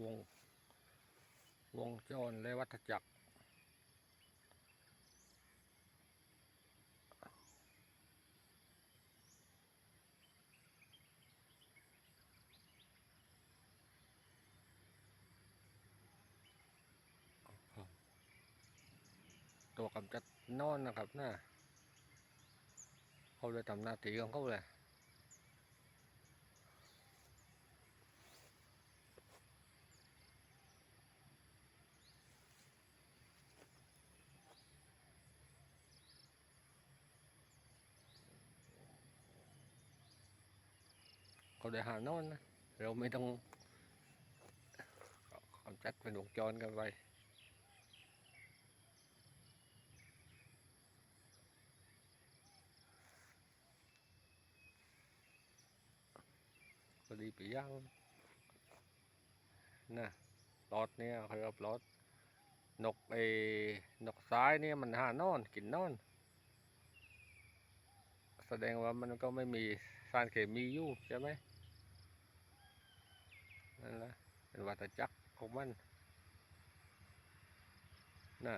วง วงจรและวัฏจักร ตัวกำจัดนอนนะครับนะเขาเลยทำหน้าที่ของเขาเลย เขาได้หานอนนะเราไม่ต้องกำจัดเป็นวงจรกันไปพอดีไปย่างนะรอดเนี่ยเขาเรียกว่ารอดนกไอ้นกซ้ายเนี่ยมันหานอนกินนอน แสดงว่ามันก็ไม่มีสารเคมีอยู่ใช่ไหม นั่นแหละเป็นวัตจักรของมันน่ะ